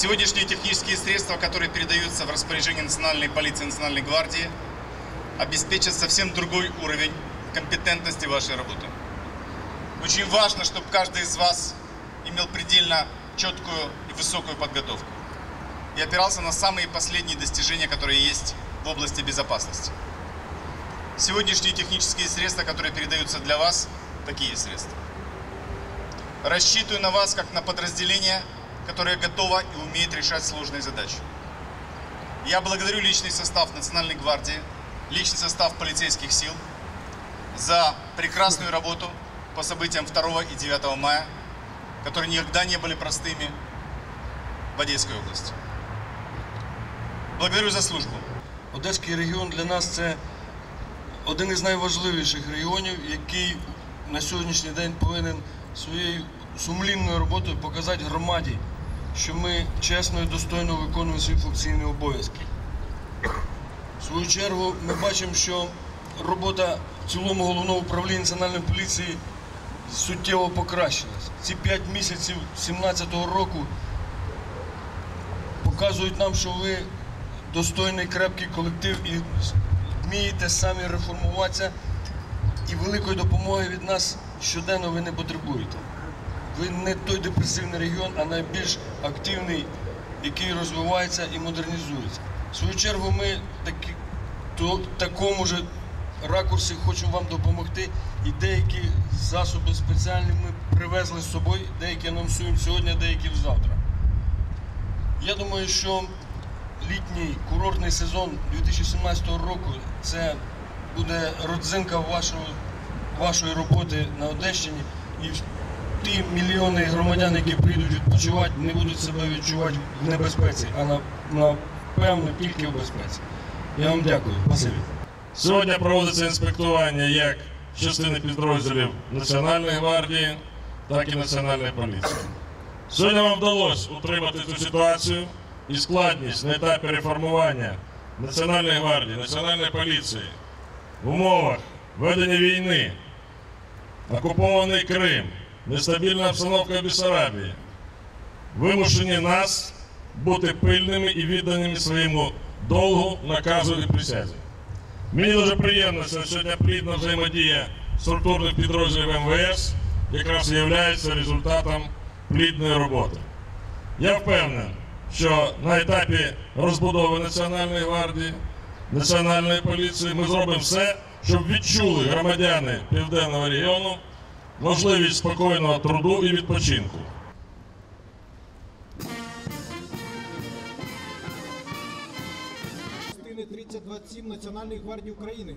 Сегодняшние технические средства, которые передаются в распоряжение Национальной полиции и Национальной гвардии, обеспечат совсем другой уровень компетентности вашей работы. Очень важно, чтобы каждый из вас имел предельно четкую и высокую подготовку и опирался на самые последние достижения, которые есть в области безопасности. Сегодняшние технические средства, которые передаются для вас, такие средства. Рассчитываю на вас как на подразделение, которое готово и умеет решать сложные задачи. Я благодарю личный состав Национальной гвардии, личный состав полицейских сил за прекрасную работу по событиям 2 и 9 мая, которые никогда не были простыми в Одесской области. Благодарю за службу. Одеський регіон для нас це один із найважливіших регіонів, який на сьогоднішній день повинен своєю сумлінною роботою показати громаді, що ми чесно і достойно виконуємо свої функційні обов'язки. В свою чергу ми бачимо, що робота в цілому головного управління національної поліції суттєво покращилась. Ці 5 місяців 2017 року показують нам, що ви достойний крепкий колектив і вмієте самі реформуватися, і великої допомоги від нас щоденно ви не потребуєте. Ви не той депресивний регіон, а найбільш активний, який розвивається і модернізується. В свою чергу ми такі, то, такому ж ракурсі хочемо вам допомогти. І деякі засоби спеціальні ми привезли з собою, деякі анонсуємо сьогодні, деякі завтра. Я думаю, що літній курортний сезон 2017 року це буде родзинка вашого, вашої роботи на Одещині. І ті мільйони громадян, які прийдуть відпочивати, не будуть себе відчувати в небезпеці, а на, напевно тільки в безпеці. Я вам дякую. Спасибі. Сьогодні проводиться інспектування як частини підрозділів Національної гвардії, так і Національної поліції. Сьогодні вам вдалося утримати цю ситуацію і складність на етапі реформування Національної гвардії, Національної поліції в умовах ведення війни, окупований Крим, нестабільна обстановка в Бессарабії, вимушені нас бути пильними і відданими своєму долгу, наказу і присязі. Мені дуже приємно, що сьогодні плідна взаємодія структурних підрозділів МВС якраз є результатом плідної роботи. Я впевнений, що на етапі розбудови Національної гвардії, Національної поліції ми зробимо все, щоб відчули громадяни Південного регіону можливість спокійного труду і відпочинку. частини 3027 Національної гвардії України.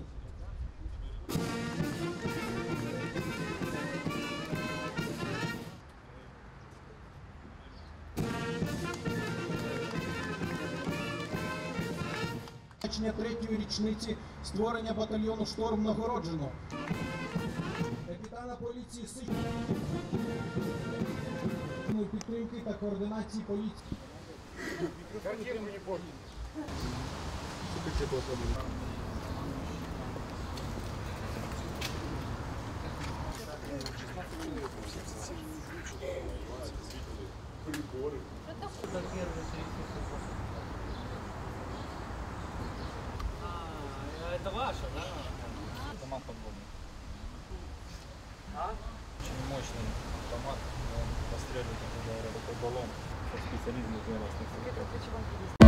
Третьої річниці створення батальйону «Шторм» нагороджено. Капітана поліції Сич. підтримки та координації поліції. А, это ваша, да? Автомат подводный. Очень мощный автомат, он постреливает, как говорят, такой баллон. Специализм, наверное,